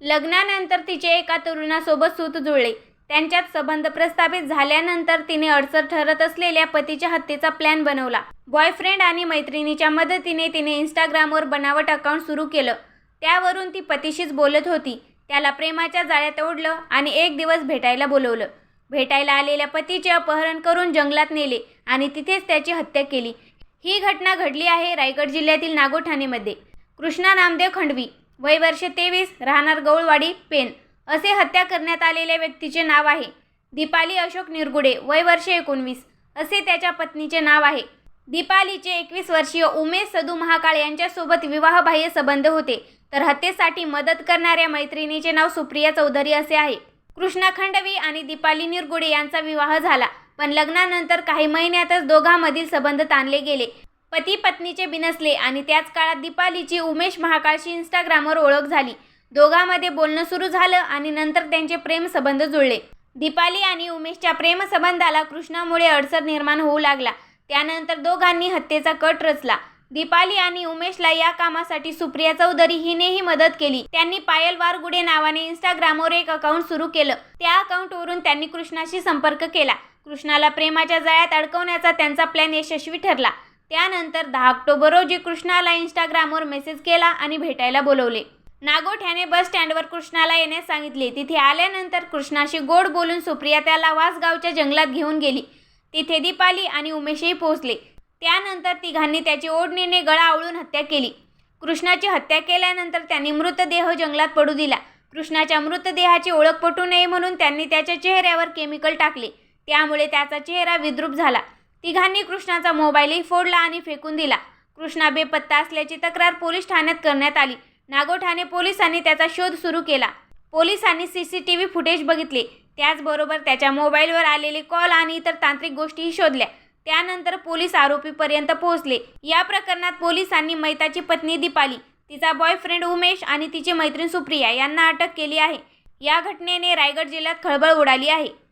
लग्नानंतर तिचे एका तरुणासोबत सूत जुळले. त्यांच्यात संबंध प्रस्थापित झाल्यानंतर तिने अडसर ठरत असलेल्या पतीच्या हत्येचा प्लॅन बनवला. बॉयफ्रेंड आणि मैत्रिणीच्या मदतीने तिने इंस्टाग्रामवर बनावट अकाउंट सुरू केलं. त्यावरून ती पतीशीच बोलत होती. त्याला प्रेमाच्या जाळ्यात ओढलं आणि एक दिवस भेटायला बोलवलं. भेटायला आलेल्या पतीचे अपहरण करून जंगलात नेले आणि तिथेच त्याची हत्या केली. ही घटना घडली आहे रायगड जिल्ह्यातील नागोठाणेमध्ये. कृष्णा नामदेव खंडवी. वय वर्ष तेवीस राहणार गौळवाडी पेन असे हत्या करण्यात आलेल्या व्यक्तीचे नाव आहे. दीपाली अशोक निरगुडे वय वर्ष एकोणवीस. असे त्याच्या पत्नीचे नाव आहे. दीपालीचे एकवीस वर्षीय उमेश सदू महाकाळ यांच्यासोबत विवाहबाह्य संबंध होते. तर हत्येसाठी मदत करणाऱ्या मैत्रिणीचे नाव सुप्रिया चौधरी असे आहे. कृष्णा खंडवी आणि दीपाली निरगुडे यांचा विवाह झाला. पण लग्नानंतर काही महिन्यातच दोघांमधील संबंध ताणले गेले. पती पत्नीचे बिनसले आणि त्याच काळात दीपालीची उमेश महाकाळशी इंस्टाग्रामवर ओळख झाली. दोघांमध्ये बोलणं सुरू झालं आणि नंतर त्यांचे प्रेमसंबंध जुळले. दीपाली आणि उमेशच्या प्रेमसंबंधाला कृष्णामुळे अडचण निर्माण होऊ लागला. त्यानंतर दोघांनी हत्येचा कट रचला. दीपाली आणि उमेशला या कामासाठी सुप्रिया चौधरी हिनेही मदत केली. त्यांनी पायल वारगुडे नावाने इंस्टाग्रामवर एक अकाउंट सुरू केलं. त्या अकाउंटवरून त्यांनी कृष्णाशी संपर्क केला. कृष्णाला प्रेमाच्या जाळ्यात अडकवण्याचा त्यांचा प्लॅन यशस्वी ठरला. त्यानंतर दहा ऑक्टोबर रोजी कृष्णाला इंस्टाग्रामवर मेसेज केला आणि भेटायला बोलवले. नागोठ्याने बस स्टँडवर कृष्णाला येण्यास सांगितले. तिथे आल्यानंतर कृष्णाशी गोड बोलून सुप्रिया त्याला वासगावच्या जंगलात घेऊन गेली. तिथे दीपाली आणि उमेशही पोहोचले. त्यानंतर तिघांनी त्याची ओढणीने गळा आवळून हत्या केली. कृष्णाची हत्या केल्यानंतर त्यांनी मृतदेह जंगलात पडू दिला. कृष्णाच्या मृतदेहाची ओळख पटू नये म्हणून त्यांनी त्याच्या चेहऱ्यावर केमिकल टाकले. त्यामुळे त्याचा चेहरा विद्रूप झाला. तिघांनी कृष्णाचा मोबाईलही फोडला आणि फेकून दिला. कृष्णा बेपत्ता असल्याची तक्रार पोलीस ठाण्यात करण्यात आली. नागोठाणे पोलिसांनी त्याचा शोध सुरू केला. पोलिसांनी C C T V footage बघितले. त्याचबरोबर त्याच्या मोबाईलवर आलेले कॉल आणि इतर तांत्रिक गोष्टीही शोधल्या. त्यानंतर पोलीस आरोपीपर्यंत पोहोचले. या प्रकरणात पोलिसांनी मैताची पत्नी दीपाली तिचा बॉयफ्रेंड उमेश आणि तिची मैत्रीण सुप्रिया यांना अटक केली आहे. या घटनेने रायगड जिल्ह्यात खळबळ उडाली आहे.